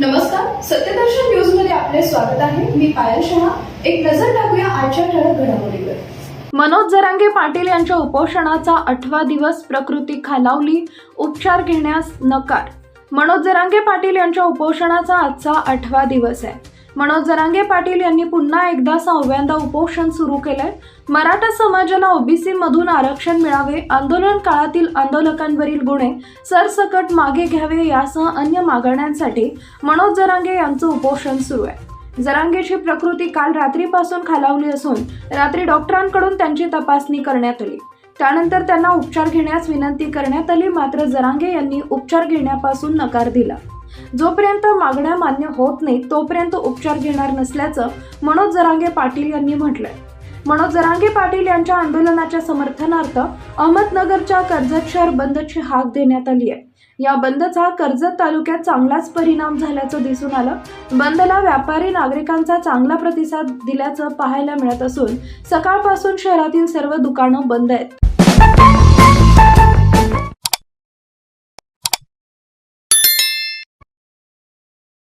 नमस्कार सत्यदर्शन न्यूजमध्ये आपले स्वागत आहे. मी पायल शहा. एक नजर टाकूया आजच्या ठळक घडामोडीवर. मनोज जरांगे पाटील यांच्या उपोषणाचा आठवा दिवस प्रकृती खालावली उपचार घेण्यास नकार. मनोज जरांगे पाटील यांच्या उपोषणाचा आजचा आठवा दिवस आहे. मनोज जरांगे पाटील यांनी पुन्हा एकदा सहाव्यांदा उपोषण सुरू केलंय. मराठा समाजाला ओबीसी मधून आरक्षण मिळावे आंदोलन काळातील आंदोलकांवरील गुन्हे सरसकट मागे घ्यावे यासह अन्य मागण्यांसाठी मनोज जरांगे यांचं उपोषण सुरू आहे. जरांगेची प्रकृती काल रात्रीपासून खालावली असून रात्री डॉक्टरांकडून त्यांची तपासणी करण्यात आली. त्यानंतर त्यांना उपचार घेण्यास विनंती करण्यात आली मात्र जरांगे यांनी उपचार घेण्यापासून नकार दिला. जोपर्यंत मागण्या मान्य होत नाही तोपर्यंत उपचार घेणार नसल्याचं मनोज जरांगे पाटील यांनी म्हटलंय. मनोज जरांगे पाटील यांच्या आंदोलनाच्या समर्थनार्थ अहमदनगरच्या कर्जत शहर बंदची हाक देण्यात आली आहे. या बंदचा कर्जत तालुक्यात चांगलाच परिणाम झाल्याचं दिसून आलं. बंदला व्यापारी नागरिकांचा चांगला प्रतिसाद दिल्याचं पाहायला मिळत असून सकाळपासून शहरातील सर्व दुकानं बंद आहेत.